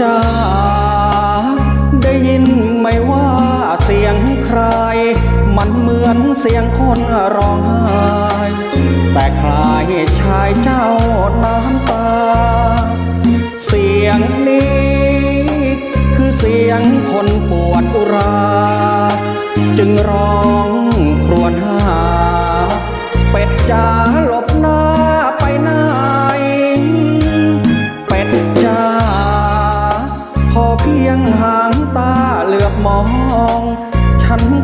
จ้าได้ยินไหมว่าเสียงใคร มันเหมือนเสียงคนร้องไห้แต่ใครชายเจ้าน้ำตา เสียงนี้ คือเสียงคนปวดอุรา จึงร้องครวญหา เป็ดจ้าหลบหน้า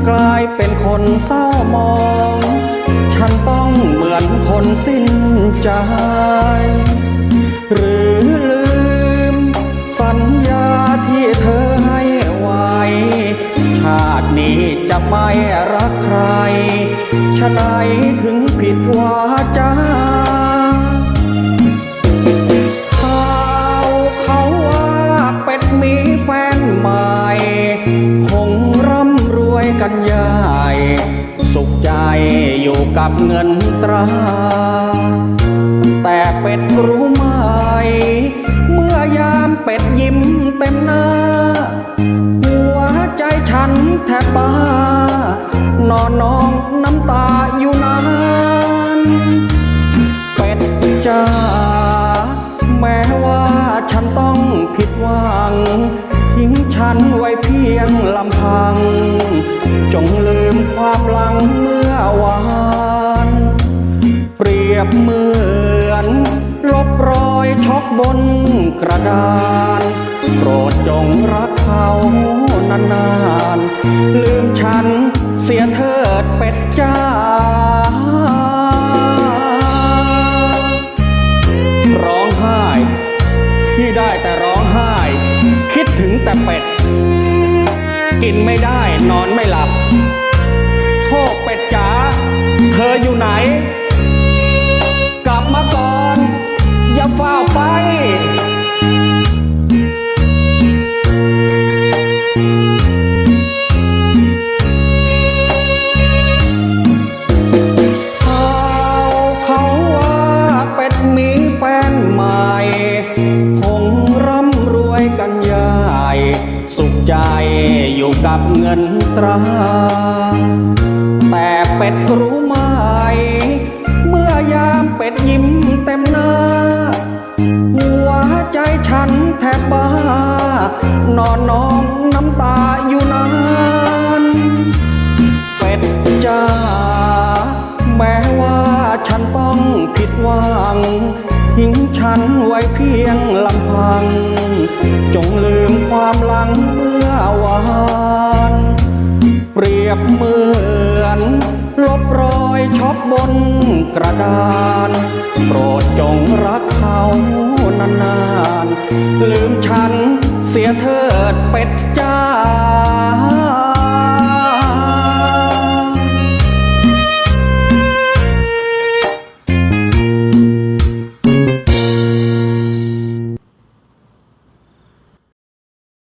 กลายเป็นคนเศร้ามอง ฉันต้องเหมือนคนสิ้นใจ หรือลืม สัญญาที่เธอให้ไว้ ชาตินี้จะไม่รักใครฉะไหนถึงผิดวาจา กับเงินตรา แต่เป็ดรู้ไหม เมื่อยามเป็ดยิ้มเต็มหน้า หัวใจฉันแทบบ้านอนนองน้ำตาอยู่นานเป็ดจ้าแม้ว่าฉันต้องผิดหวัง ทิ้งฉันไว้เพียงลำพัง จงลืมความหลังเมื่อ บเหมือน ลบรอยช็อกบนกระดาน โปรดจงรักเขานานๆ ลืมฉันเสียเถิดเป็ดจ้าร้องไห้ ที่ได้แต่ร้องไห้ คิดถึงแต่เป็ด กินไม่ได้นอนไม่หลับโชคเป็ดจ๋าเธออยู่ไหน สุขใจอยู่กับเงินตรา แต่เป็ดรู้ไหม เมื่อยามเป็ดยิ้มเต็มหน้า หัวใจฉันแทบบ้า นอนนองน้ำตาอยู่นานเป็ดจ้าแม้ว่า ฉันต้องผิดหวัง ทิ้งฉันไว้เพียงลำพัง จงลืมความหลังเมื่อวาน เปรียบเหมือน ลบรอยช็อกบนกระดาน โปรดจงรักเขานานๆ ลืมฉันเสียเถิดเป็ดจ้า